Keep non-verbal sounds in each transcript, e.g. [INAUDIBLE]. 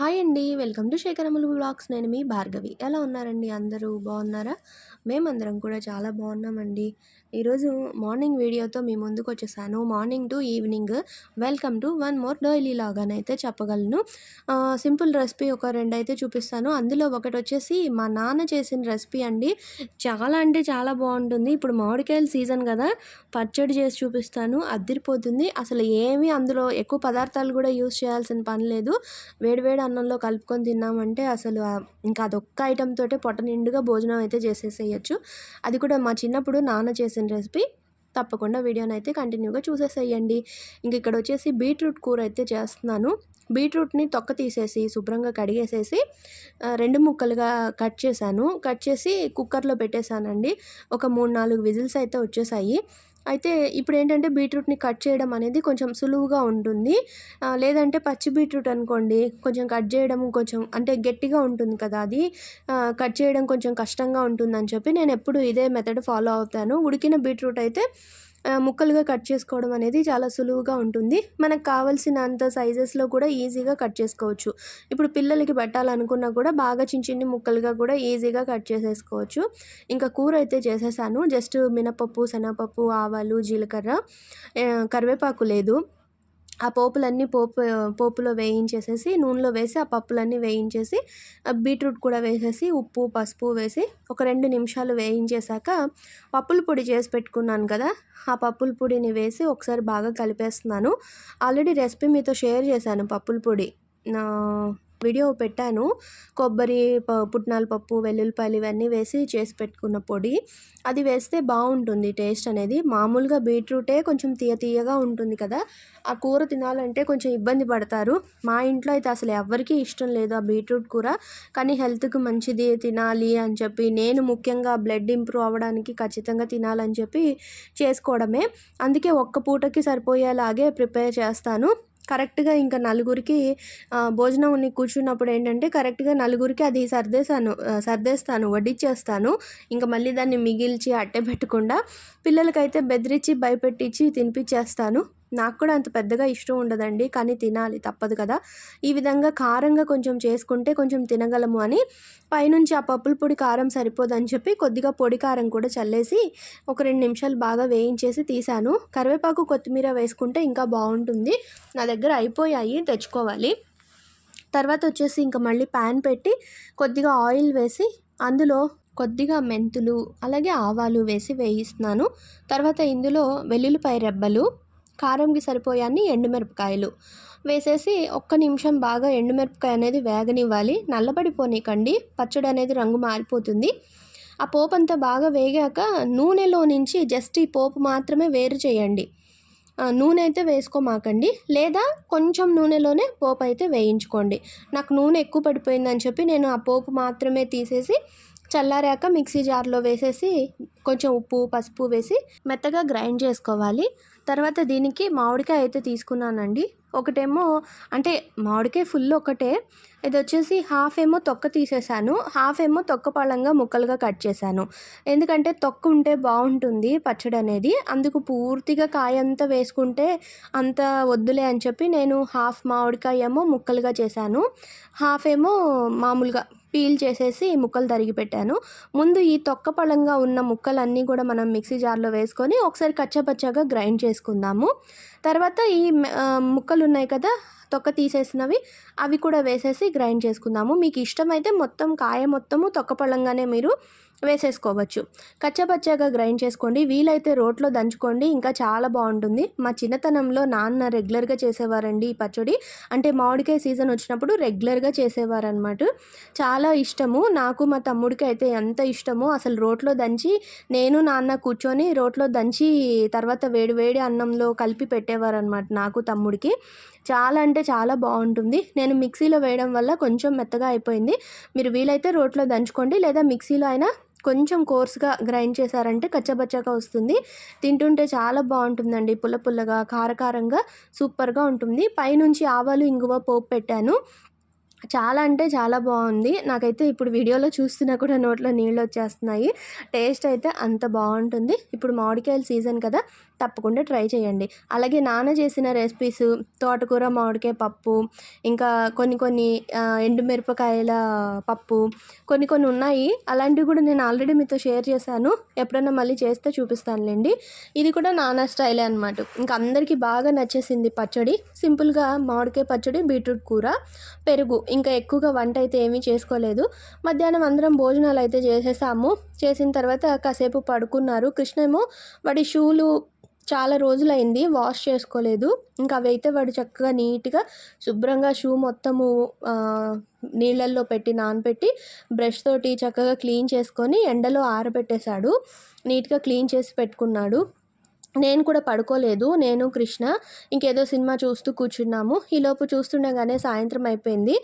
Hi అండి. Welcome to శేఖరములు vlogs. నేను మీ భార్గవి. ఎలా ఉన్నారండి అందరూ? బాగున్నారా? మేమందరం కూడా చాలా బాగున్నామండి. ఈరోజు మార్నింగ్ వీడియోతో మీ ముందుకు వచ్చేసాను. Morning to evening. Welcome to one more daily లాగానైతే చెప్పగలను. సింపుల్ రెసిపీ ఒక రెండు అయితే చూపిస్తాను. అందులో ఒకటి వచ్చేసి మా నాన్న చేసిన రెసిపీ అండి. చాలా అంటే చాలా బాగుంటుంది. ఇప్పుడు మామిడికాయల సీజన్ కదా. పచ్చడి చేసి చూపిస్తాను. అద్దరిపోతుంది. అసలు ఏమీ అందులో ఎక్కువ పదార్థాలు కూడా యూస్ చేయాల్సిన పని లేదు. వేడివేడి అన్నంలో కలుపుకొని తిన్నామంటే అసలు ఇంకా అదొక్క ఐటెం తోటే పొట్ట నిండుగా భోజనం అయితే చేసేసేయచ్చు. అది కూడా మా చిన్నప్పుడు నాన్న చేసిన రెసిపీ తప్పకుండా వీడియోని అయితే కంటిన్యూగా చూసేసేయండి. ఇంక ఇక్కడ వచ్చేసి బీట్రూట్ కూర అయితే చేస్తున్నాను. బీట్రూట్ని తొక్క తీసేసి శుభ్రంగా కడిగేసేసి రెండు ముక్కలుగా కట్ చేశాను. కట్ చేసి కుక్కర్లో పెట్టేశానండి. ఒక మూడు నాలుగు విజిల్స్ అయితే వచ్చేసాయి. అయితే ఇప్పుడు ఏంటంటే బీట్రూట్ని కట్ చేయడం అనేది కొంచెం సులువుగా ఉంటుంది. లేదంటే పచ్చి బీట్రూట్ అనుకోండి కొంచెం కట్ చేయడం కొంచెం అంటే గట్టిగా ఉంటుంది కదా అది. కట్ చేయడం కొంచెం కష్టంగా ఉంటుందని చెప్పి నేను ఎప్పుడు ఇదే మెథడ్ ఫాలో అవుతాను. ఉడికిన బీట్రూట్ అయితే ముక్కలుగా కట్ చేసుకోవడం అనేది చాలా సులువుగా ఉంటుంది. మనకు కావాల్సినంత సైజెస్లో కూడా ఈజీగా కట్ చేసుకోవచ్చు. ఇప్పుడు పిల్లలకి పెట్టాలనుకున్నా కూడా బాగా చిన్న చిన్ని ముక్కలుగా కూడా ఈజీగా కట్ చేసేసుకోవచ్చు. ఇంకా కూర అయితే చేసేసాను. జస్ట్ మినపప్పు శనగపప్పు ఆవాలు జీలకర్ర కరివేపాకు లేదు. ఆ పోపులన్నీ పోపు పోపులో వేయించేసేసి నూనెలో వేసి ఆ పప్పులన్నీ వేయించేసి బీట్రూట్ కూడా వేసేసి ఉప్పు పసుపు వేసి ఒక రెండు నిమిషాలు వేయించేశాక పప్పుల పొడి చేసి పెట్టుకున్నాను కదా ఆ పప్పుల పొడిని వేసి ఒకసారి బాగా కలిపేస్తున్నాను. ఆల్రెడీ రెసిపీ మీతో షేర్ చేశాను పప్పుల పొడి. నా వీడియో పెట్టాను. కొబ్బరి పుట్నాల పప్పు వెల్లుల్లిపాయలు ఇవన్నీ వేసి చేసి పెట్టుకున్న పొడి. అది వేస్తే బాగుంటుంది టేస్ట్ అనేది. మామూలుగా బీట్రూటే కొంచెం తీయ తీయగా ఉంటుంది కదా. ఆ కూర తినాలంటే కొంచెం ఇబ్బంది పడతారు. మా ఇంట్లో అయితే అసలు ఎవరికీ ఇష్టం లేదు ఆ బీట్రూట్ కూర. కానీ హెల్త్కి మంచిది తినాలి అని చెప్పి నేను ముఖ్యంగా బ్లడ్ ఇంప్రూవ్ అవ్వడానికి ఖచ్చితంగా తినాలని చెప్పి చేసుకోవడమే. అందుకే ఒక్క పూటకి సరిపోయేలాగే ప్రిపేర్ చేస్తాను. కరెక్ట్గా ఇంకా నలుగురికి భోజనం ఉన్ని కూర్చున్నప్పుడు ఏంటంటే కరెక్ట్గా నలుగురికి అది సర్దేశాను సర్దేస్తాను వడ్డిచ్చేస్తాను. ఇంకా మళ్ళీ దాన్ని మిగిల్చి అట్టే పెట్టకుండా పిల్లలకైతే బెదిరించి భయపెట్టించి తినిపించేస్తాను నాకు కూడా అంత పెద్దగా ఇష్టం ఉండదండి కానీ తినాలి తప్పదు కదా. ఈ విధంగా కారంగా కొంచెం చేసుకుంటే కొంచెం తినగలము అని పైనుంచి ఆ పప్పుల పొడి కారం సరిపోదని చెప్పి కొద్దిగా పొడి కారం కూడా చల్లేసి ఒక రెండు నిమిషాలు బాగా వేయించేసి తీసాను. కరివేపాకు కొత్తిమీర వేసుకుంటే ఇంకా బాగుంటుంది. నా దగ్గర అయిపోయాయి తెచ్చుకోవాలి. తర్వాత వచ్చేసి ఇంకా మళ్ళీ ప్యాన్ పెట్టి కొద్దిగా ఆయిల్ వేసి అందులో కొద్దిగా మెంతులు అలాగే ఆవాలు వేసి వేయిస్తున్నాను. తర్వాత ఇందులో వెల్లుల్లిపాయ రెబ్బలు కారంకి సరిపోయాన్ని ఎండుమిరపకాయలు. వేసేసి ఒక్క నిమిషం బాగా ఎండుమిరపకాయ అనేది వేగనివ్వాలి. నల్లబడిపోనీకండి. పచ్చడి అనేది రంగు మారిపోతుంది. ఆ పోపు అంతా బాగా వేగాక నూనెలో నుంచి జస్ట్ ఈ పోపు మాత్రమే వేరు చేయండి. నూనె అయితే వేసుకోమాకండి. లేదా కొంచెం నూనెలోనే పోపు అయితే వేయించుకోండి. నాకు నూనె ఎక్కువ పడిపోయిందని చెప్పి నేను ఆ పోపు మాత్రమే తీసేసి చల్లారాక మిక్సీ జార్లో వేసేసి కొంచెం ఉప్పు పసుపు వేసి మెత్తగా గ్రైండ్ చేసుకోవాలి. తర్వాత దీనికి మామిడికాయ అయితే తీసుకున్నానండి. ఒకటేమో అంటే మామిడికాయ ఫుల్ ఒకటే. ఇది వచ్చేసి హాఫ్ ఏమో తొక్క తీసేసాను. హాఫ్ ఏమో తొక్క పళ్ళంగా ముక్కలుగా కట్ చేశాను. ఎందుకంటే తొక్క ఉంటే బాగుంటుంది పచ్చడి అనేది. అందుకు పూర్తిగా కాయ అంతా వేసుకుంటే అంత వద్దులే అని చెప్పి నేను హాఫ్ మామిడికాయ ఏమో ముక్కలుగా చేశాను. హాఫ్ ఏమో మామూలుగా పీల్ చేసేసి ముక్కలు తరిగి పెట్టాను. ముందు ఈ తొక్క పళ్ళంగా ఉన్న ముక్కలన్నీ కూడా మనం మిక్సీ జార్లో వేసుకొని ఒకసారి కచ్చపచ్చగా గ్రైండ్ చేసుకుందాము. తర్వాత ఈ ముక్కలు ఉన్నాయి కదా తొక్క తీసేసినవి అవి కూడా వేసేసి గ్రైండ్ చేసుకుందాము. మీకు ఇష్టమైతే మొత్తం కాయ మొత్తము తొక్క పళ్ళంగానే మీరు వేసేసుకోవచ్చు. కచ్చపచ్చగా గ్రైండ్ చేసుకోండి. వీలైతే రోట్లో దంచుకోండి. ఇంకా చాలా బాగుంటుంది. మా చిన్నతనంలో నాన్న రెగ్యులర్గా చేసేవారండి ఈ పచ్చడి. అంటే మామిడికాయ సీజన్ వచ్చినప్పుడు రెగ్యులర్గా చేసేవారనమాట చాలా ఇష్టము. నాకు మా తమ్ముడికి అయితే ఎంత ఇష్టమో అసలు రోట్లో దంచి నేను నాన్న కూర్చొని రోట్లో దంచి తర్వాత వేడి వేడి అన్నంలో కలిపి పెట్టేవారనమాట నాకు తమ్ముడికి. చాలా అంటే చాలా బాగుంటుంది. నేను మిక్సీలో వేయడం వల్ల కొంచెం మెత్తగా అయిపోయింది. మీరు వీలైతే రోట్లో దంచుకోండి. లేదా మిక్సీలో అయినా కొంచెం కోర్స్గా గ్రైండ్ చేశారంటే కచ్చబచ్చగా వస్తుంది. తింటుంటే చాలా బాగుంటుందండి. పుల్ల పుల్లగా కారకారంగా సూపర్గా ఉంటుంది. పైనుంచి ఆవాలు ఇంగువ పోపు పెట్టాను. చాలా అంటే చాలా బాగుంది. నాకైతే ఇప్పుడు వీడియోలో చూస్తున్నా కూడా నోట్లో నీళ్ళు వచ్చేస్తున్నాయి. టేస్ట్ అయితే అంత బాగుంటుంది. ఇప్పుడు మామిడికాయల సీజన్ కదా. తప్పకుండా ట్రై చేయండి. అలాగే నాన్న చేసిన రెసిపీస్ తోటకూర మామిడికాయ పప్పు ఇంకా కొన్ని కొన్ని ఎండుమిరపకాయల పప్పు కొన్ని కొన్ని ఉన్నాయి. అలాంటివి కూడా నేను ఆల్రెడీ మీతో షేర్ చేశాను. ఎప్పుడైనా మళ్ళీ చేస్తే చూపిస్తానులేండి. ఇది కూడా నానా స్టైలే అనమాట ఇంకా అందరికీ బాగా నచ్చేసింది పచ్చడి. సింపుల్గా మామిడికాయ పచ్చడి బీట్రూట్ కూర పెరుగు. ఇంకా ఎక్కువగా వంట అయితే ఏమీ చేసుకోలేదు. మధ్యాహ్నం అందరం భోజనాలు అయితే చేసేసాము. చేసిన తర్వాత కాసేపు పడుకున్నారు. కృష్ణ ఏమో వాడి షూలు చాలా రోజులైంది వాష్ చేసుకోలేదు. ఇంకా అవైతే వాడు చక్కగా నీట్గా శుభ్రంగా షూ మొత్తము నీళ్ళల్లో పెట్టి నానబెట్టి బ్రష్ తోటి చక్కగా క్లీన్ చేసుకొని ఎండలో ఆరబెట్టేశాడు. నీట్గా క్లీన్ చేసి పెట్టుకున్నాడు. నేను కూడా పడుకోలేదు. నేను కృష్ణ ఇంకేదో సినిమా చూస్తూ కూర్చున్నాము. ఈలోపు చూస్తుండగానే సాయంత్రం అయిపోయింది.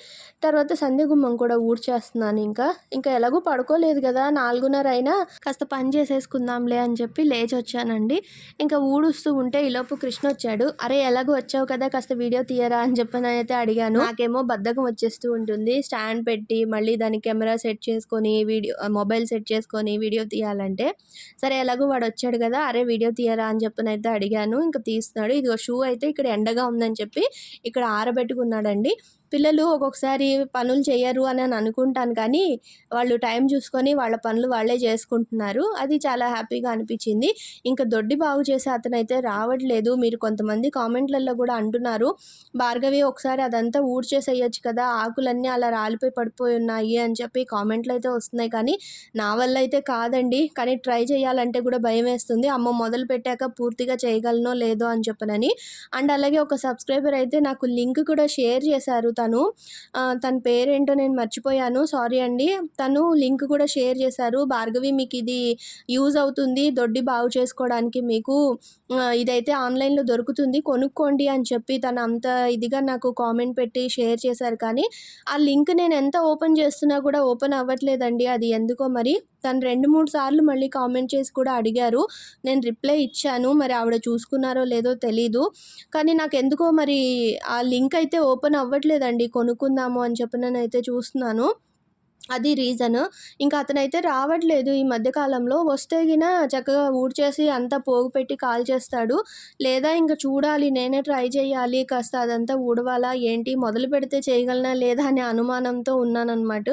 తర్వాత సంధ్య గుమ్మం కూడా ఊడ్చేస్తున్నాను ఇంకా. ఇంకా ఎలాగో పడుకోలేదు కదా నాలుగున్నర అయినా కాస్త పని చేసేసుకుందాంలే అని చెప్పి లేచి వచ్చానండి ఇంకా ఊడుస్తూ ఉంటే ఈలోపు కృష్ణ వచ్చాడు. అరే ఎలాగో వచ్చావు కదా కాస్త వీడియో తీయరా అని చెప్పి అయితే అడిగాను. నాకేమో బద్ధకం వచ్చేస్తూ ఉంటుంది. స్టాండ్ పెట్టి మళ్ళీ దాని కెమెరా సెట్ చేసుకొని వీడియో మొబైల్ సెట్ చేసుకొని వీడియో తీయాలంటే. సరే ఎలాగో వాడు వచ్చాడు కదా అరే వీడియో తీయరా అని చెప్పని అయితే అడిగాను. ఇంకా తీస్తున్నాడు. ఇది షూ అయితే ఇక్కడ ఎండగా ఉందని చెప్పి ఇక్కడ ఆరబెట్టుకున్నాడండి. పిల్లలు ఒక్కొక్కసారి పనులు చేయరు అని అని అనుకుంటాను కానీ వాళ్ళు టైం చూసుకొని వాళ్ళ పనులు వాళ్ళే చేసుకుంటున్నారు. అది చాలా హ్యాపీగా అనిపించింది. ఇంకా దొడ్డి బాగు చేసే అతను అయితే రావట్లేదు. మీరు కొంతమంది కామెంట్లలో కూడా అంటున్నారు. భార్గవి ఒకసారి అదంతా ఊడ్చేసేయచ్చు కదా ఆకులన్నీ అలా రాలిపోయి పడిపోయి ఉన్నాయి అని చెప్పి కామెంట్లు అయితే వస్తున్నాయి కానీ నా వల్ల అయితే కాదండి. కానీ ట్రై చేయాలంటే కూడా భయం వేస్తుంది. అమ్మ మొదలు పెట్టాక పూర్తిగా చేయగలనో లేదో అని చెప్పనని. అండ్ అలాగే ఒక సబ్స్క్రైబర్ అయితే నాకు లింక్ కూడా షేర్ చేశారు. తను. తన పేరేంటో నేను మర్చిపోయాను. సారీ అండి. తను లింక్ కూడా షేర్ చేశారు. భార్గవి మీకు ఇది యూజ్ అవుతుంది. దొడ్డి బాగు చేసుకోవడానికి మీకు ఇదైతే ఆన్లైన్లో దొరుకుతుంది. కొనుక్కోండి అని చెప్పి తను అంత ఇదిగా నాకు కామెంట్ పెట్టి షేర్ చేశారు. కానీ ఆ లింక్ నేను ఎంత ఓపెన్ చేస్తున్నా కూడా ఓపెన్ అవ్వట్లేదండి. అది ఎందుకో మరి తను రెండు మూడు సార్లు మళ్ళీ కామెంట్ చేసి కూడా అడిగారు. నేను రిప్లై ఇచ్చాను. మరి ఆవిడ చూసుకున్నారో లేదో తెలీదు. కానీ నాకు ఎందుకో మరి ఆ లింక్ అయితే ఓపెన్ అవ్వట్లేదండి. కొనుక్కుందాము అని చెప్పి నేను అయితే చూస్తున్నాను. అది రీజన్. ఇంకా అతనైతే రావట్లేదు ఈ మధ్యకాలంలో వస్తే గిన చక్కగా ఊడ్చేసి అంతా పోగు పెట్టి కాల్ చేస్తాడు. లేదా ఇంకా చూడాలి నేనే ట్రై చేయాలి కాస్త అదంతా ఊడవాలా ఏంటి మొదలు పెడితే చేయగలనా లేదా అనే అనుమానంతో ఉన్నానన్నమాట.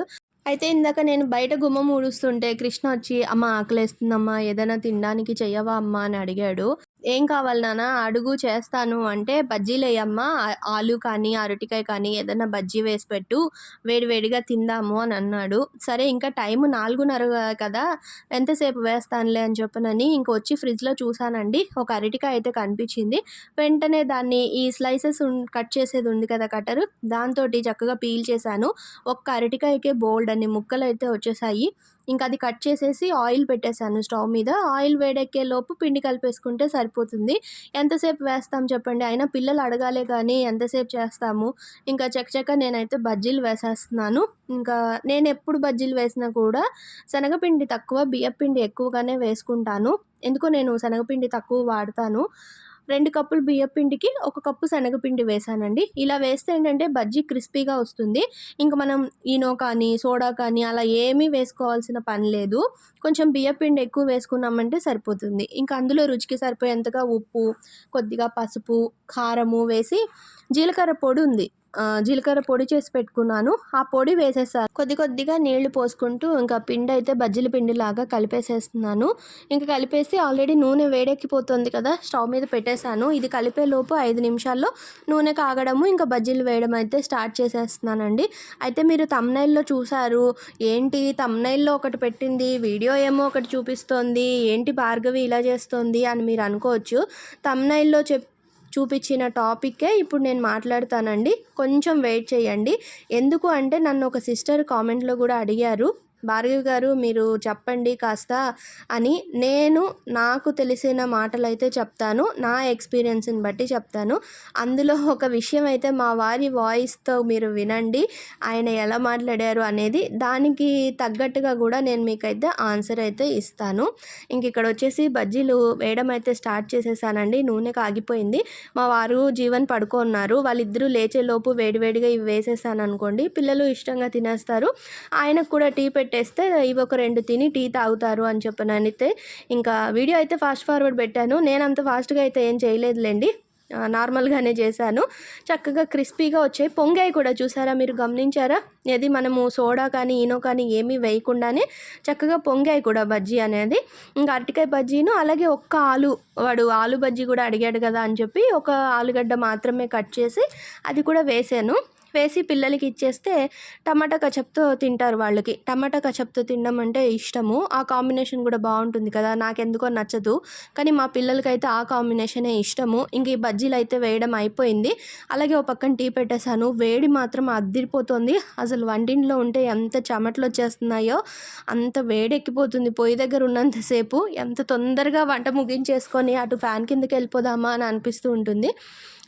అయితే ఇందాక నేను బయట గుమ్మం ఊడుస్తుంటే కృష్ణ వచ్చి అమ్మ ఆకలేస్తుందమ్మా ఏదైనా తినడానికి చెయ్యవా అమ్మా అని అడిగాడు. ఏం కావాలి నాన్న? అడుగు చేస్తాను. అంటే బజ్జీలు వేయమ్మా ఆలు కానీ అరటికాయ కానీ ఏదైనా బజ్జీ వేసి పెట్టు. వేడివేడిగా తిందాము అని అన్నాడు. సరే ఇంకా టైం నాలుగున్నర కదా. ఎంతసేపు వేస్తానులే అని చెప్పనని ఇంక వచ్చి ఫ్రిడ్జ్లో చూసానండి ఒక అరటికాయ అయితే కనిపించింది. వెంటనే దాన్ని ఈ స్లైసెస్ కట్ చేసేది ఉంది కదా కట్టరు దాంతో చక్కగా పీల్ చేశాను. ఒక్క అరటికాయకే బోల్డ్ అన్ని ముక్కలు అయితే వచ్చేసాయి. ఇంకా అది కట్ చేసేసి ఆయిల్ పెట్టేశాను స్టవ్ మీద. ఆయిల్ వేడెక్కే లోపు పిండి కలిపేసుకుంటే సరిపోతుంది. ఎంతసేపు వేస్తాం చెప్పండి? అయినా పిల్లలు అడగాలే కానీ ఎంతసేపు చేస్తాము? ఇంకా చక్కచక్క నేనైతే బజ్జీలు వేసేస్తున్నాను. ఇంకా నేను ఎప్పుడు బజ్జీలు వేసినా కూడా శనగపిండి తక్కువ బియ్యపిండి ఎక్కువగానే వేసుకుంటాను. ఎందుకో నేను శనగపిండి తక్కువ వాడతాను. రెండు కప్పులు బియ్యపిండికి ఒక కప్పు శనగపిండి వేసానండి ఇలా వేస్తే ఏంటంటే బజ్జీ క్రిస్పీగా వస్తుంది. ఇంకా మనం ఈనో కానీ సోడా కానీ అలా ఏమీ వేసుకోవాల్సిన పని లేదు. కొంచెం బియ్యపిండి ఎక్కువ వేసుకున్నామంటే సరిపోతుంది. ఇంకా అందులో రుచికి సరిపోయేంతగా ఉప్పు కొద్దిగా పసుపు కారము వేసి జీలకర్ర పొడి ఉంది. జీలకర్ర పొడి చేసి పెట్టుకున్నాను. ఆ పొడి వేసేసాను కొద్ది కొద్దిగా నీళ్ళు పోసుకుంటూ ఇంకా పిండి అయితే బజ్జీల పిండి లాగా కలిపేసేస్తున్నాను. ఇంకా కలిపేసి ఆల్రెడీ నూనె వేడెక్కిపోతుంది కదా స్టవ్ మీద పెట్టేశాను. ఇది కలిపే లోపు ఐదు నిమిషాల్లో నూనె కాగడము ఇంకా బజ్జీలు వేయడం అయితే స్టార్ట్ చేసేస్తున్నానండి. అయితే మీరు తమ్నైల్లో చూసారు ఏంటి తమ్నైల్లో ఒకటి పెట్టింది వీడియో ఏమో ఒకటి చూపిస్తోంది ఏంటి భార్గవి ఇలా చేస్తోంది అని మీరు అనుకోవచ్చు. తమ్నైల్లో చెప్ చూపించిన టాపిక్కే ఇప్పుడు నేను మాట్లాడతానండి. కొంచెం వెయిట్ చేయండి. ఎందుకు అంటే నన్ను ఒక సిస్టర్ కామెంట్లో కూడా అడిగారు. భార్గవి గారు మీరు చెప్పండి కాస్త అని నేను నాకు తెలిసిన మాటలు అయితే చెప్తాను. నా ఎక్స్పీరియన్స్ని బట్టి చెప్తాను. అందులో ఒక విషయం అయితే మా వారి వాయిస్తో మీరు వినండి. ఆయన ఎలా మాట్లాడారు అనేది దానికి తగ్గట్టుగా కూడా నేను మీకైతే ఆన్సర్ అయితే ఇస్తాను. ఇంక ఇక్కడ వచ్చేసి బజ్జీలు వేయడం అయితే స్టార్ట్ చేసేసానండి. నూనె కాగిపోయింది. మా వారు జీవన్ పడుకున్నారు. వాళ్ళిద్దరూ లేచేలోపు వేడివేడిగా ఇవి వేసేసాను అనుకోండి పిల్లలు ఇష్టంగా తినేస్తారు. ఆయనకు కూడా టీ పెట్టి పెట్టేస్తే ఇవి ఒక రెండు తిని టీ తాగుతారు అని చెప్పనైతే ఇంకా వీడియో అయితే ఫాస్ట్ ఫార్వర్డ్ పెట్టాను. నేను అంత ఫాస్ట్గా అయితే ఏం చేయలేదులేండి. నార్మల్గానే చేశాను. చక్కగా క్రిస్పీగా వచ్చాయి. పొంగాయి కూడా చూసారా మీరు గమనించారా? ఇది మనము సోడా కానీ ఈనో కానీ ఏమీ వేయకుండానే చక్కగా పొంగాయి కూడా బజ్జీ అనేది. ఇంకా అరటికాయ బజ్జీను అలాగే ఒక్క ఆలు వాడు ఆలు బజ్జీ కూడా అడిగాడు కదా అని చెప్పి ఒక ఆలుగడ్డ మాత్రమే కట్ చేసి అది కూడా వేసాను. వేసి పిల్లలకి ఇచ్చేస్తే టమాటా కచప్తో తింటారు వాళ్ళకి. టమాటా కచప్తో తినడం అంటే ఇష్టము. ఆ కాంబినేషన్ కూడా బాగుంటుంది కదా. నాకెందుకో నచ్చదు. కానీ మా పిల్లలకైతే ఆ కాంబినేషనే ఇష్టము. ఇంక ఈ బజ్జీలు అయితే వేయడం అయిపోయింది. అలాగే ఒక పక్కన టీ పెట్టేశాను. వేడి మాత్రం అద్దిరిపోతుంది అసలు వంటింట్లో ఉంటే ఎంత చెమటలు వచ్చేస్తున్నాయో అంత వేడి ఎక్కిపోతుంది పొయ్యి దగ్గర ఉన్నంతసేపు ఎంత తొందరగా వంట ముగించేసుకొని అటు ఫ్యాన్ కిందకి వెళ్ళిపోదామా అని అనిపిస్తూ ఉంటుంది.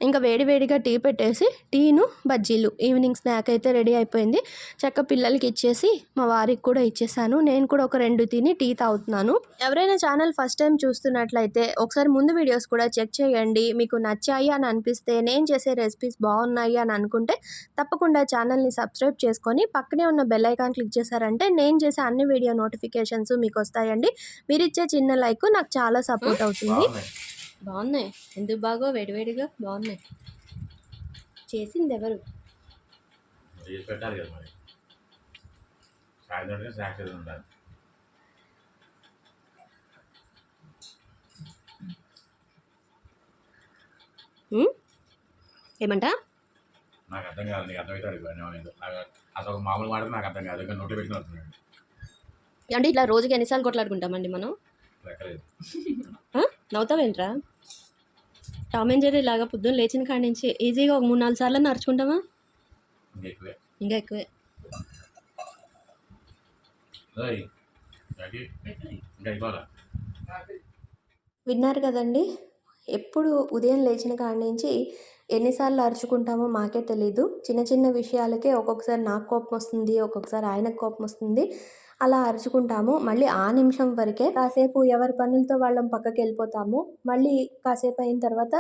ఇంకా వేడివేడిగా టీ పెట్టేసి టీను బజ్జీలు ఈవినింగ్ స్నాక్ అయితే రెడీ అయిపోయింది. చక్క పిల్లలకి ఇచ్చేసి మా వారికి కూడా ఇచ్చేసాను. నేను కూడా ఒక రెండు తిని టీ తాగుతున్నాను. ఎవరైనా ఛానల్ ఫస్ట్ టైం చూస్తున్నట్లయితే ఒకసారి ముందు వీడియోస్ కూడా చెక్ చేయండి. మీకు నచ్చాయి అని అనిపిస్తే నేను చేసే రెసిపీస్ బాగున్నాయి అని అనుకుంటే తప్పకుండా ఛానల్ని సబ్స్క్రైబ్ చేసుకొని పక్కనే ఉన్న బెల్ ఐకాన్ క్లిక్ చేశారంటే నేను చేసే అన్ని వీడియో నోటిఫికేషన్స్ మీకు వస్తాయండి. మీరు ఇచ్చే చిన్న లైక్ నాకు చాలా సపోర్ట్ అవుతుంది. బాగున్నాయి. ఎందుకు బాగో వేడివేడిగా బాగున్నాయి. చేసింది ఎవరు? ఏమంట? నాకు అర్థం కాదు నీకు అర్థమైతే అసలు మామూలు మాట నాకు అర్థం కాదు ఇంకా నోటి వస్తున్నాడు. అంటే ఇట్లా రోజుకి ఎన్నిసార్లు కొట్లాడుకుంటామండి మనం? [LAUGHS] నవ్వుతావేంట్రా? టామ్ అండ్ జెర్రీ లాగా పొద్దున్న లేచిన కాడి నుంచి ఈజీగా ఒక మూడు నాలుగు సార్లు నడుచుకుంటామా ఇంకా ఎక్కువే. విన్నారు కదండి ఎప్పుడు ఉదయం లేచిన కాడి నుంచి ఎన్నిసార్లు అరుచుకుంటామో మాకే తెలీదు. చిన్న చిన్న విషయాలకే ఒక్కొక్కసారి నాకు కోపం వస్తుంది ఒక్కొక్కసారి ఆయనకు కోపం వస్తుంది. అలా అరుచుకుంటాము. మళ్ళీ ఆ నిమిషం వరకే కాసేపు ఎవరి పనులతో వాళ్ళం పక్కకి వెళ్ళిపోతాము మళ్ళీ కాసేపు అయిన తర్వాత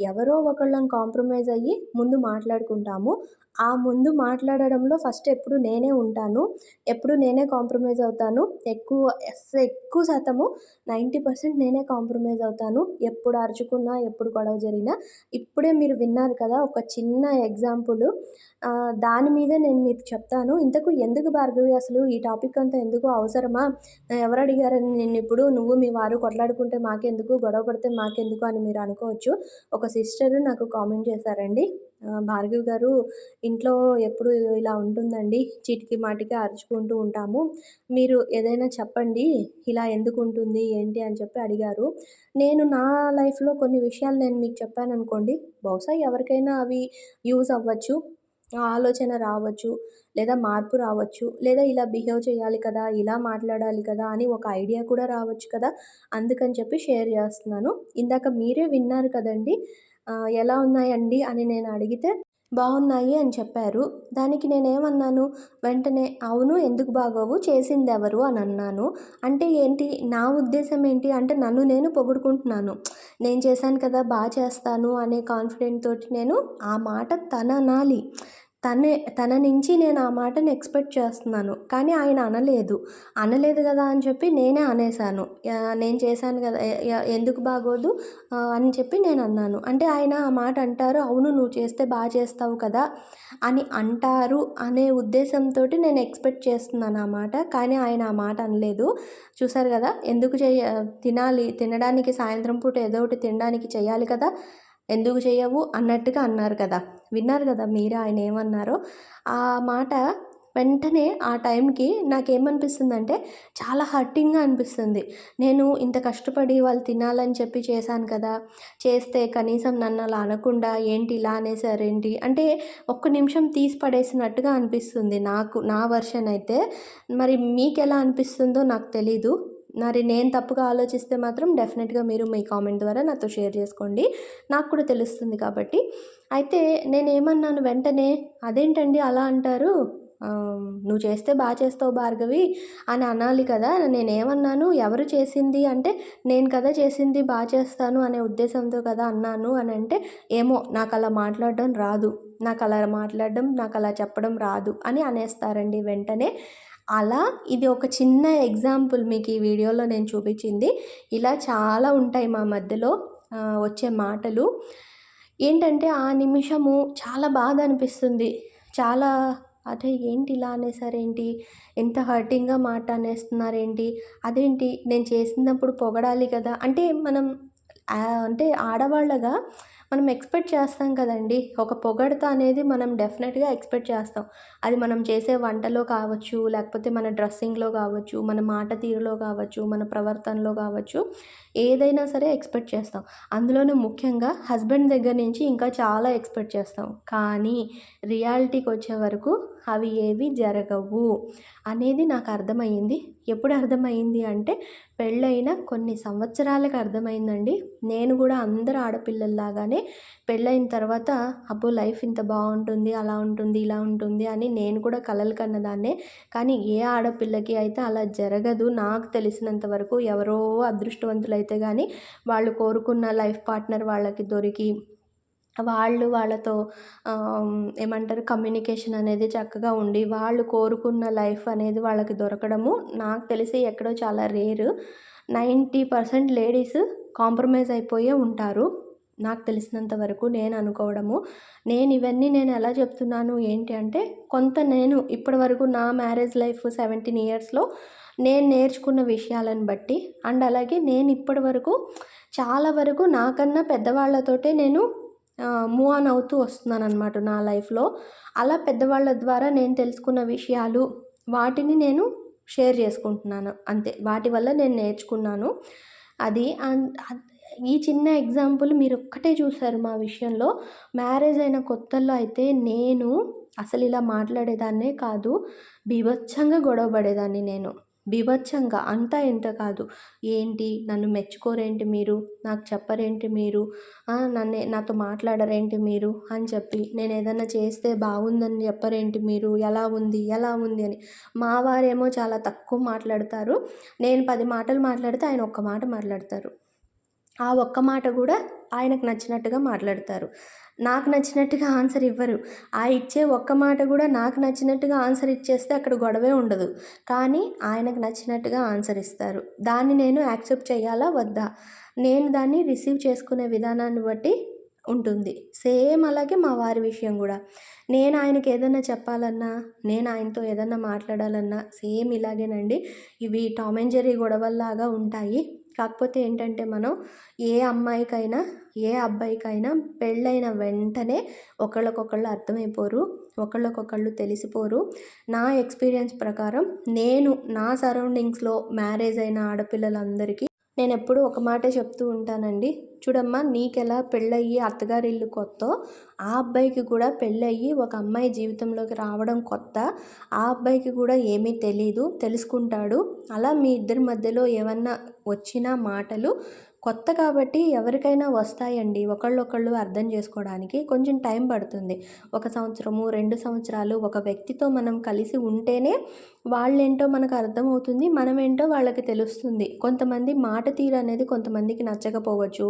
ఎవరో ఒకళ్ళం కాంప్రమైజ్ అయ్యి ముందు మాట్లాడుకుంటాము. ఆ ముందు మాట్లాడడంలో ఫస్ట్ ఎప్పుడు నేనే ఉంటాను. ఎప్పుడు నేనే కాంప్రమైజ్ అవుతాను. ఎక్కువ ఎక్కువ శాతము నైంటీ పర్సెంట్ నేనే కాంప్రమైజ్ అవుతాను. ఎప్పుడు అరుచుకున్నా ఎప్పుడు గొడవ జరిగినా. ఇప్పుడే మీరు విన్నారు కదా ఒక చిన్న ఎగ్జాంపుల్. దాని మీద నేను మీకు చెప్తాను. ఇంతకు ఎందుకు భార్గవి అసలు ఈ టాపిక్ అంతా ఎందుకు అవసరమా? ఎవరు అడిగారని నేను ఇప్పుడు నువ్వు మీ వారు కొట్లాడుకుంటే మాకెందుకు గొడవ పడితే మాకెందుకు అని మీరు అనుకోవచ్చు. ఒక సిస్టర్ నాకు కామెంట్ చేశారండి. భార్గవి గారు ఇంట్లో ఎప్పుడు ఇలా ఉంటుందండి. చిటికి మాటికి అరుచుకుంటూ ఉంటాము. మీరు ఏదైనా చెప్పండి ఇలా ఎందుకు ఉంటుంది ఏంటి అని చెప్పి అడిగారు. నేను నా లైఫ్లో కొన్ని విషయాలు నేను మీకు చెప్పాను అనుకోండి బహుశా ఎవరికైనా అవి యూజ్ అవ్వచ్చు ఆలోచన రావచ్చు లేదా మార్పు రావచ్చు లేదా ఇలా బిహేవ్ చేయాలి కదా ఇలా మాట్లాడాలి కదా అని ఒక ఐడియా కూడా రావచ్చు కదా అందుకని చెప్పి షేర్ చేస్తున్నాను. ఇందాక మీరే విన్నారు కదండి ఎలా ఉన్నాయండి అని నేను అడిగితే బాగున్నాయి అని చెప్పారు. దానికి నేనేమన్నాను వెంటనే అవును ఎందుకు బాగోవు చేసింది ఎవరు అని అన్నాను. అంటే ఏంటి నా ఉద్దేశం ఏంటి అంటే నన్ను నేను పొగుడుకుంటున్నాను. నేను చేశాను కదా బాగా చేస్తాను అనే కాన్ఫిడెంట్ తోటి నేను ఆ మాట తన అనాలి తనే తన నుంచి నేను ఆ మాటని ఎక్స్పెక్ట్ చేస్తున్నాను. కానీ ఆయన అనలేదు. అనలేదు కదా అని చెప్పి నేనే అనేసాను నేను చేశాను కదా ఎందుకు బాగోదు? అని చెప్పి నేను అన్నాను. అంటే ఆయన ఆ మాట అంటారు అవును నువ్వు చేస్తే బాగా చేస్తావు కదా అని అంటారు అనే ఉద్దేశంతో నేను ఎక్స్పెక్ట్ చేస్తున్నాను ఆ మాట. కానీ ఆయన ఆ మాట అనలేదు. చూసారు కదా ఎందుకు చేయ తినాలి తినడానికి సాయంత్రం పూట ఏదో ఒకటి తినడానికి చేయాలి కదా. ఎందుకు చేయవు? అన్నట్టుగా అన్నారు కదా. విన్నారు కదా మీరు ఆయన ఏమన్నారో? ఆ మాట వెంటనే ఆ టైంకి నాకేమనిపిస్తుందంటే చాలా హర్టింగ్గా అనిపిస్తుంది. నేను ఇంత కష్టపడి వాళ్ళు తినాలని చెప్పి చేశాను కదా. చేస్తే కనీసం నన్ను అలా అనకుండా ఏంటి ఇలా అనేసారేంటి అంటే ఒక్క నిమిషం తీసి పడేసినట్టుగా అనిపిస్తుంది నాకు నా వర్షన్ అయితే. మరి మీకు ఎలా అనిపిస్తుందో నాకు తెలీదు. మరి నేను తప్పుగా ఆలోచిస్తే మాత్రం డెఫినెట్గా మీరు మీ కామెంట్ ద్వారా నాతో షేర్ చేసుకోండి. నాకు కూడా తెలుస్తుంది కాబట్టి. అయితే నేను ఏమన్నాను వెంటనే అదేంటండి అలా అంటారు? నువ్వు చేస్తే బాగా చేస్తావు భార్గవి అని అనాలి కదా. నేనేమన్నాను ఎవరు చేసింది? అంటే నేను కదా చేసింది బాగా చేస్తాను అనే ఉద్దేశంతో కదా అన్నాను అని అంటే ఏమో నాకు అలా మాట్లాడడం రాదు. నాకు అలా మాట్లాడడం నాకు అలా చెప్పడం రాదు అని అనేస్తారండి వెంటనే. అలా ఇది ఒక చిన్న ఎగ్జాంపుల్ మీకు ఈ వీడియోలో నేను చూపించింది. ఇలా చాలా ఉంటాయి మా మధ్యలో వచ్చే మాటలు. ఏంటంటే ఆ నిమిషము చాలా బాధ అనిపిస్తుంది. చాలా అదే ఏంటి ఇలా అనేసారేంటి? ఎంత హర్టింగ్గా మాట అనేస్తున్నారేంటి? అదేంటి? నేను చేసినప్పుడు పొగడాలి కదా? అంటే మనం అంటే ఆడవాళ్ళగా మనం ఎక్స్పెక్ట్ చేస్తాం కదండి. ఒక పొగడత అనేది మనం డెఫినెట్గా ఎక్స్పెక్ట్ చేస్తాం. అది మనం చేసే వంటలో కావచ్చు లేకపోతే మన డ్రెస్సింగ్లో కావచ్చు మన మాట తీరులో కావచ్చు మన ప్రవర్తనలో కావచ్చు. ఏదైనా సరే ఎక్స్పెక్ట్ చేస్తాం. అందులోనూ ముఖ్యంగా హస్బెండ్ దగ్గర నుంచి ఇంకా చాలా ఎక్స్పెక్ట్ చేస్తాం. కానీ రియాలిటీకి వచ్చే వరకు అవి ఏవి జరగవు అనేది నాకు అర్థమైంది ఎప్పుడు అర్థమైంది అంటే పెళ్ళైన కొన్ని సంవత్సరాలకు అర్థమైందండి నేను కూడా అందరు ఆడపిల్లల్లాగానే పెళ్ళైన తర్వాత అబ్బో లైఫ్ ఇంత బాగుంటుంది అలా ఉంటుంది ఇలా ఉంటుంది అని నేను కూడా కలలు కన్నదాన్నే. కానీ ఏ ఆడపిల్లకి అయితే అలా జరగదు నాకు తెలిసినంత వరకు ఎవరో అదృష్టవంతులు అయితే కానీ వాళ్ళు కోరుకున్న లైఫ్ పార్ట్నర్ వాళ్ళకి దొరికి వాళ్ళు వాళ్ళతో ఏమంటారు కమ్యూనికేషన్ అనేది చక్కగా ఉండి వాళ్ళు కోరుకున్న లైఫ్ అనేది వాళ్ళకి దొరకడము నాకు తెలిసి ఎక్కడో చాలా rare. Ninety percent ladies compromise అయిపోయే ఉంటారు. నాకు తెలిసినంత వరకు నేను అనుకోవడము. నేను ఇవన్నీ నేను ఎలా చెప్తున్నాను ఏంటి అంటే కొంత నేను ఇప్పటి వరకు నా మ్యారేజ్ లైఫ్ సెవెంటీన్ ఇయర్స్లో నేను నేర్చుకున్న విషయాలను బట్టి అండ్ అలాగే నేను ఇప్పటి వరకు చాలా వరకు నాకన్నా పెద్దవాళ్ళతోటే నేను మూవ్ ఆన్ అవుతూ వస్తున్నాను అనమాట నా లైఫ్లో. అలా పెద్దవాళ్ళ ద్వారా నేను తెలుసుకున్న విషయాలు వాటిని నేను షేర్ చేసుకుంటున్నాను. అంతే వాటి వల్ల నేను నేర్చుకున్నాను. అది అన్- ఈ చిన్న ఎగ్జాంపుల్ మీరు ఒక్కటే చూసారు మా విషయంలో. మ్యారేజ్ అయిన కొత్తల్లో అయితే నేను అసలు ఇలా మాట్లాడేదాన్నే కాదు బీభత్సంగా గొడవ పడేదాన్ని నేను. బీభత్సంగా అంతా ఇంత కాదు. ఏంటి? నన్ను మెచ్చుకోరేంటి మీరు? నాకు చెప్పరేంటి మీరు? నన్నే నన్ను నాతో మాట్లాడరేంటి మీరు? అని చెప్పి నేను ఏదైనా చేస్తే బాగుందని చెప్పరేంటి మీరు? ఎలా ఉంది? ఎలా ఉంది అని. మా వారేమో చాలా తక్కువ మాట్లాడతారు. నేను పది మాటలు మాట్లాడితే ఆయన ఒక్క మాట మాట్లాడతారు. ఆ ఒక్క మాట కూడా ఆయనకు నచ్చినట్టుగా మాట్లాడతారు. నాకు నచ్చినట్టుగా ఆన్సర్ ఇవ్వరు. ఆ ఇచ్చే ఒక్క మాట కూడా నాకు నచ్చినట్టుగా ఆన్సర్ ఇచ్చేస్తే అక్కడ గొడవే ఉండదు. కానీ ఆయనకు నచ్చినట్టుగా ఆన్సర్ ఇస్తారు. దాన్ని నేను యాక్సెప్ట్ చేయాలా వద్దా? నేను దాన్ని రిసీవ్ చేసుకునే విధానాన్ని బట్టి ఉంటుంది. సేమ్ అలాగే మా వారి విషయం కూడా. నేను ఆయనకి ఏదైనా చెప్పాలన్నా నేను ఆయనతో ఏదైనా మాట్లాడాలన్నా సేమ్ ఇలాగేనండి. ఇవి టామ్ అండ్ జెర్రీ గొడవల్లాగా ఉంటాయి. కాకపోతే ఏంటంటే మనం ఏ అమ్మాయికైనా ఏ అబ్బాయికైనా పెళ్ళైన వెంటనే ఒకళ్ళకొకళ్ళు అర్థమైపోరు ఒకళ్ళకొకళ్ళు తెలిసిపోరు. నా ఎక్స్పీరియన్స్ ప్రకారం నేను నా సరౌండింగ్స్లో మ్యారేజ్ అయిన ఆడపిల్లలందరికీ నేను ఎప్పుడూ ఒక మాట చెప్తూ ఉంటానండి. చూడమ్మా నీకెలా పెళ్ళయ్యి అత్తగారిల్లు కొత్త ఆ అబ్బాయికి కూడా పెళ్ళయ్యి ఒక అమ్మాయి జీవితంలోకి రావడం కొత్త ఆ అబ్బాయికి కూడా ఏమీ తెలీదు తెలుసుకుంటాడు. అలా మీ ఇద్దరి మధ్యలో ఏమన్నా వచ్చిన మాటలు కొత్త కాబట్టి ఎవరికైనా వస్తాయండి. ఒకళ్ళొకళ్ళు అర్థం చేసుకోవడానికి కొంచెం టైం పడుతుంది. ఒక సంవత్సరము రెండు సంవత్సరాలు ఒక వ్యక్తితో మనం కలిసి ఉంటేనే వాళ్ళేంటో మనకు అర్థమవుతుంది మనమేంటో వాళ్ళకి తెలుస్తుంది. కొంతమంది మాట తీరు అనేది కొంతమందికి నచ్చకపోవచ్చు.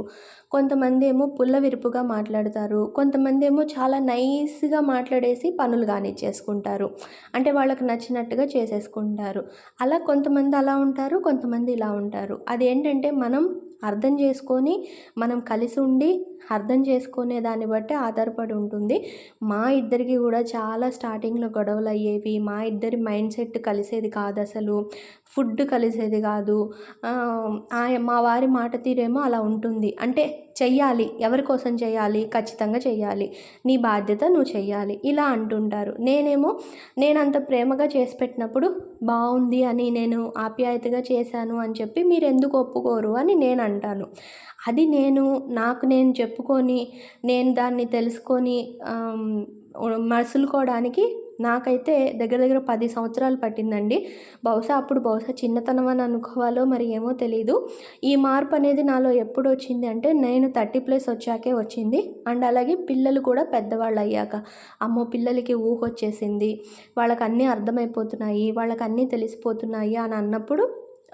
కొంతమంది ఏమో పుల్ల విరుపుగా మాట్లాడతారు. కొంతమంది ఏమో చాలా నైస్గా మాట్లాడేసి పనులు కానీ చేసుకుంటారు అంటే వాళ్ళకి నచ్చినట్టుగా చేసేసుకుంటారు. అలా కొంతమంది అలా ఉంటారు కొంతమంది ఇలా ఉంటారు. అదేంటంటే మనం అర్థం చేసుకొని మనం కలిసి ఉండి అర్థం చేసుకునే దాన్ని బట్టి ఆధారపడి ఉంటుంది. మా ఇద్దరికి కూడా చాలా స్టార్టింగ్లో గొడవలు అయ్యేవి మా ఇద్దరి మైండ్ సెట్ కలిసేది కాదు అసలు. ఫుడ్ కలిసేది కాదు. ఆ, మా వారి మాట తీరేమో అలా ఉంటుంది. అంటే చెయ్యాలి. ఎవరి కోసం చేయాలి ఖచ్చితంగా చేయాలి నీ బాధ్యత నువ్వు చేయాలి ఇలా అంటుంటారు. నేనేమో నేను అంత ప్రేమగా చేసి పెట్టినప్పుడు బాగుంది అని నేను ఆప్యాయతగా చేశాను అని చెప్పి మీరు ఎందుకు ఒప్పుకోరు అని నేను అంటాను అది నేను నాకు నేను చెప్పుకొని నేను దాన్ని తెలుసుకొని మసులుకోవడానికి నాకైతే దగ్గర దగ్గర పది సంవత్సరాలు పట్టిందండి. బహుశా అప్పుడు బహుశా చిన్నతనం అని అనుకోవాలో మరి ఏమో తెలియదు ఈ మార్పు అనేది నాలో ఎప్పుడు వచ్చింది అంటే నేను థర్టీ ప్లస్ వచ్చాకే వచ్చింది. అండ్ అలాగే పిల్లలు కూడా పెద్దవాళ్ళు అయ్యాక. అమ్మో పిల్లలకి ఊహ వచ్చేసింది వాళ్ళకి అన్నీ అర్థమైపోతున్నాయి. వాళ్ళకి అన్నీ తెలిసిపోతున్నాయి అని అన్నప్పుడు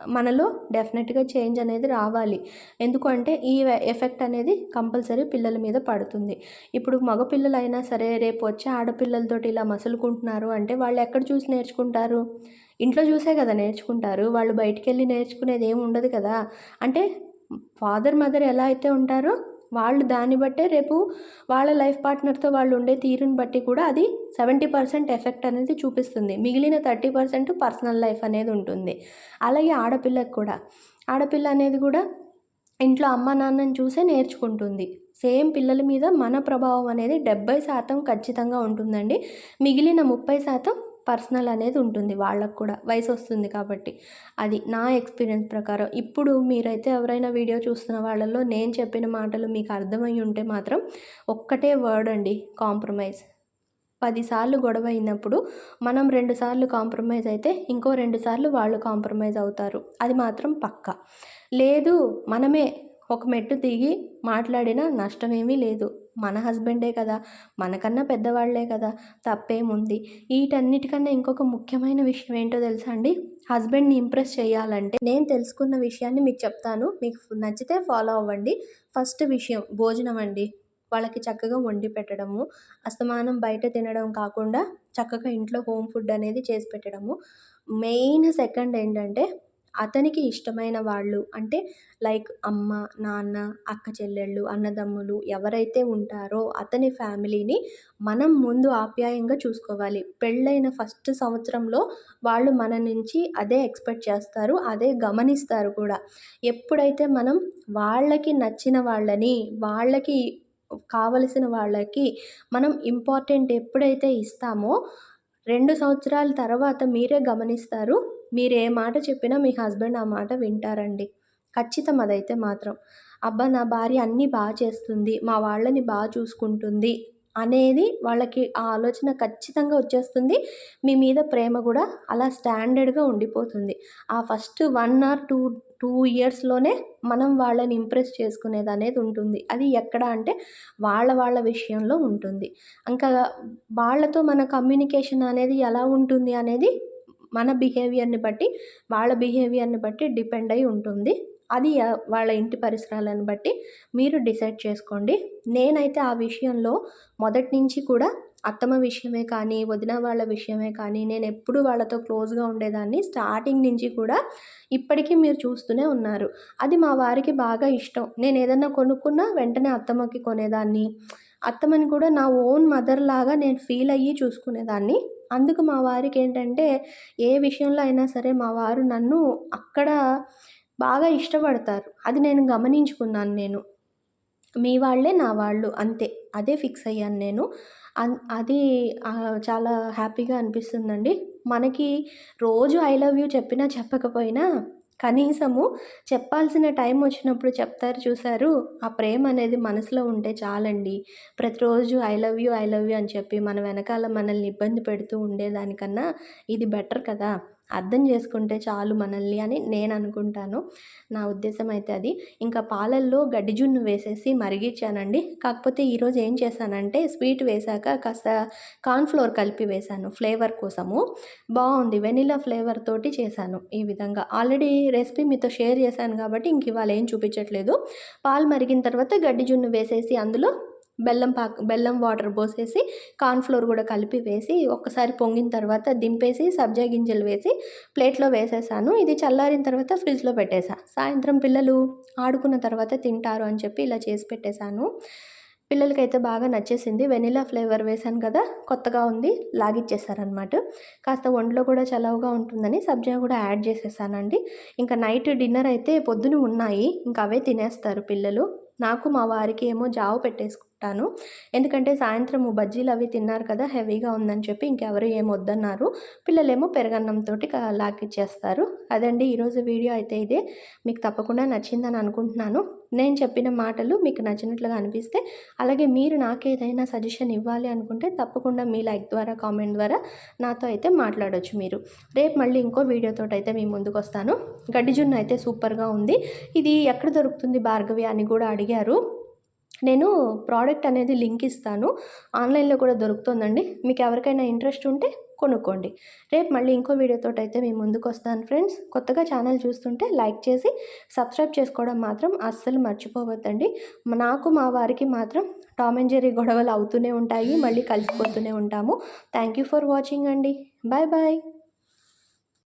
మనలో డెఫినెట్గా చేంజ్ అనేది రావాలి. ఎందుకంటే ఈ ఎఫెక్ట్ అనేది కంపల్సరీ పిల్లల మీద పడుతుంది. ఇప్పుడు మగపిల్లలు అయినా సరే రేపు వచ్చే ఆడపిల్లలతోటి ఇలా మసులుకుంటున్నారు అంటే వాళ్ళు ఎక్కడ చూసి నేర్చుకుంటారు? ఇంట్లో చూసే కదా నేర్చుకుంటారు. వాళ్ళు బయటికి వెళ్ళి నేర్చుకునేది ఏమి ఉండదు కదా. అంటే ఫాదర్ మదర్ ఎలా అయితే ఉంటారో వాళ్ళు దాన్ని బట్టే రేపు వాళ్ళ లైఫ్ పార్ట్నర్తో వాళ్ళు ఉండే తీరుని బట్టి కూడా అది సెవెంటీ పర్సెంట్ ఎఫెక్ట్ అనేది చూపిస్తుంది. మిగిలిన థర్టీ పర్సెంట్ పర్సనల్ లైఫ్ అనేది ఉంటుంది. అలాగే ఆడపిల్లకి కూడా. ఆడపిల్ల అనేది కూడా ఇంట్లో అమ్మ నాన్నని చూసే నేర్చుకుంటుంది. సేమ్ పిల్లల మీద మన ప్రభావం అనేది డెబ్బై శాతం ఖచ్చితంగా ఉంటుందండి. మిగిలిన ముప్పై శాతం పర్సనల్ అనేది ఉంటుంది వాళ్ళకు కూడా వయసు వస్తుంది కాబట్టి. అది నా ఎక్స్పీరియన్స్ ప్రకారం. ఇప్పుడు మీరైతే ఎవరైనా వీడియో చూస్తున్న వాళ్ళల్లో నేను చెప్పిన మాటలు మీకు అర్థమై ఉంటే మాత్రం ఒక్కటే వర్డ్ అండి కాంప్రమైజ్ పదిసార్లు గొడవ అయినప్పుడు మనం రెండుసార్లు కాంప్రమైజ్ అయితే ఇంకో రెండు సార్లు వాళ్ళు కాంప్రమైజ్ అవుతారు. అది మాత్రం పక్కా. లేదు మనమే ఒక మెట్టు దిగి మాట్లాడినా నష్టమేమీ లేదు. మన హస్బెండే కదా మనకన్నా పెద్దవాళ్ళే కదా తప్పేముంది? వీటన్నిటికన్నా ఇంకొక ముఖ్యమైన విషయం ఏంటో తెలుసా అండి? హస్బెండ్ని ఇంప్రెస్ చేయాలంటే నేను తెలుసుకున్న విషయాన్ని మీకు చెప్తాను. మీకు నచ్చితే ఫాలో అవ్వండి. ఫస్ట్ విషయం భోజనం అండి. వాళ్ళకి చక్కగా వండి పెట్టడము అస్తమానం బయట తినడం కాకుండా చక్కగా ఇంట్లో హోమ్ ఫుడ్ అనేది చేసి పెట్టడము. మెయిన్ సెకండ్ ఏంటంటే అతనికి ఇష్టమైన వాళ్ళు అంటే లైక్ అమ్మ నాన్న అక్క చెల్లెళ్ళు అన్నదమ్ములు ఎవరైతే ఉంటారో అతని ఫ్యామిలీని మనం ముందు ఆప్యాయంగా చూసుకోవాలి. పెళ్ళైన ఫస్ట్ సంవత్సరంలో వాళ్ళు మన నుంచి అదే ఎక్స్పెక్ట్ చేస్తారు అదే గమనిస్తారు కూడా. ఎప్పుడైతే మనం వాళ్ళకి నచ్చిన వాళ్ళని వాళ్ళకి కావలసిన వాళ్ళకి మనం ఇంపార్టెంట్ ఎప్పుడైతే ఇస్తామో రెండు సంవత్సరాల తర్వాత మీరే గమనిస్తారు మీరు ఏ మాట చెప్పినా మీ హస్బెండ్ ఆ మాట వింటారండి. ఖచ్చితం అదైతే మాత్రం. అబ్బా నా భార్య అన్నీ బాగా చేస్తుంది మా వాళ్ళని బాగా చూసుకుంటుంది అనేది వాళ్ళకి ఆ ఆలోచన ఖచ్చితంగా వచ్చేస్తుంది. మీ మీద ప్రేమ కూడా అలా స్టాండర్డ్గా ఉండిపోతుంది. ఆ first one or two two ఇయర్స్లోనే మనం వాళ్ళని ఇంప్రెస్ చేసుకునేది అనేది ఉంటుంది. అది ఎక్కడ అంటే వాళ్ళ వాళ్ళ విషయంలో ఉంటుంది. ఇంకా వాళ్ళతో మన కమ్యూనికేషన్ అనేది ఎలా ఉంటుంది అనేది మన బిహేవియర్ని బట్టి వాళ్ళ బిహేవియర్ని బట్టి డిపెండ్ అయి ఉంటుంది. అది వాళ్ళ ఇంటి పరిసరాలను బట్టి మీరు డిసైడ్ చేసుకోండి. నేనైతే ఆ విషయంలో మొదటి నుంచి కూడా అత్తమ్మ విషయమే కానీ వదిన వాళ్ళ విషయమే కానీ నేను ఎప్పుడు వాళ్ళతో క్లోజ్గా ఉండేదాన్ని స్టార్టింగ్ నుంచి కూడా ఇప్పటికీ మీరు చూస్తూనే ఉన్నారు. అది మా వారికి బాగా ఇష్టం. నేను ఏదన్నా కొనుక్కున్నా వెంటనే అత్తమ్మకి కొనేదాన్ని. అత్తమ్మని కూడా నా ఓన్ మదర్ లాగా నేను ఫీల్ అయ్యి చూసుకునేదాన్ని. అందుకు మా వారికి ఏంటంటే ఏ విషయంలో అయినా సరే మా వారు నన్ను అక్కడ బాగా ఇష్టపడతారు. అది నేను గమనించుకున్నాను నేను. మీ వాళ్ళే నా వాళ్ళు అంతే. అదే ఫిక్స్ అయ్యాను నేను. అది చాలా హ్యాపీగా అనిపిస్తుందండి. మనకి రోజు ఐ లవ్ యూ చెప్పినా చెప్పకపోయినా కనీసము చెప్పాల్సిన టైం వచ్చినప్పుడు చెప్తారు చూసారు. ఆ ప్రేమ అనేది మనసులో ఉంటే చాలండి. ప్రతిరోజు I love you I love you అని చెప్పి మన వెనకాల మనల్ని ఇబ్బంది పెడుతూ ఉండేదానికన్నా ఇది బెటర్ కదా. అర్థం చేసుకుంటే చాలు మనల్ని అని నేను అనుకుంటాను. నా ఉద్దేశం అయితే అది. ఇంకా పాలల్లో గడ్డి జున్ను వేసేసి మరిగించానండి. కాకపోతే ఈరోజు ఏం చేశానంటే స్వీట్ వేశాక కాస్త కార్న్ఫ్లోర్ కలిపి వేశాను ఫ్లేవర్ కోసము. బాగుంది వెనిలా ఫ్లేవర్ తోటి చేశాను ఈ విధంగా. ఆల్రెడీ రెసిపీ మీతో షేర్ చేశాను కాబట్టి ఇంక ఇవాళ ఏం చూపించట్లేదు. పాలు మరిగిన తర్వాత గడ్డి జున్ను వేసేసి అందులో బెల్లం పాక బెల్లం వాటర్ పోసేసి కార్న్ఫ్లోర్ కూడా కలిపి వేసి ఒక్కసారి పొంగిన తర్వాత దింపేసి సబ్జా గింజలు వేసి ప్లేట్లో వేసేసాను. ఇది చల్లారిన తర్వాత ఫ్రిడ్జ్లో పెట్టేసా. సాయంత్రం పిల్లలు ఆడుకున్న తర్వాత తింటారు అని చెప్పి ఇలా చేసి పెట్టేశాను. పిల్లలకైతే బాగా నచ్చేసింది. వెనిలా ఫ్లేవర్ వేశాను కదా కొత్తగా ఉంది లాగిచ్చేసారనమాట కాస్త ఒంట్లో కూడా చలవుగా ఉంటుందని సబ్జా కూడా యాడ్ చేసేసానండి. ఇంకా నైట్ డిన్నర్ అయితే పొద్దున ఉన్నాయి ఇంకా అవే తినేస్తారు పిల్లలు. నాకు మా వారికి ఏమో జావ పెట్టేసుకుంటాను. ఎందుకంటే సాయంత్రం బజ్జీలు అవి తిన్నారు కదా హెవీగా ఉందని చెప్పి ఇంకెవరు ఏం వద్దన్నారు. పిల్లలేమో పెరగన్నంతో లాగిచ్చేస్తారు అదండి ఈరోజు వీడియో అయితే ఇదే. మీకు తప్పకుండా నచ్చిందని అనుకుంటున్నాను. నేను చెప్పిన మాటలు మీకు నచ్చినట్లుగా అనిపిస్తే అలాగే మీరు నాకు ఏదైనా సజెషన్ ఇవ్వాలి అనుకుంటే తప్పకుండా మీ లైక్ ద్వారా కామెంట్ ద్వారా నాతో అయితే మాట్లాడవచ్చు మీరు. రేపు మళ్ళీ ఇంకో వీడియోతో అయితే మీ ముందుకు వస్తాను. గడ్డి జున్ను అయితే సూపర్గా ఉంది. ఇది ఎక్కడ దొరుకుతుంది భార్గవి అని కూడా అడిగారు. నేను ప్రోడక్ట్ అనేది లింక్ ఇస్తాను. ఆన్లైన్లో కూడా దొరుకుతుందండి. మీకు ఎవరికైనా ఇంట్రెస్ట్ ఉంటే కొనుక్కోండి. రేపు మళ్ళీ ఇంకో వీడియోతో అయితే మేము ముందుకు వస్తాను ఫ్రెండ్స్. కొత్తగా ఛానల్ చూస్తుంటే లైక్ చేసి సబ్స్క్రైబ్ చేసుకోవడం మాత్రం అస్సలు మర్చిపోవద్దండి. నాకు మా వారికి మాత్రం టామ్ అండ్ జెరీ గొడవలు అవుతూనే ఉంటాయి మళ్ళీ కలిసిపోతూనే ఉంటాము. థ్యాంక్ యూ ఫర్ వాచింగ్ అండి. Bye bye.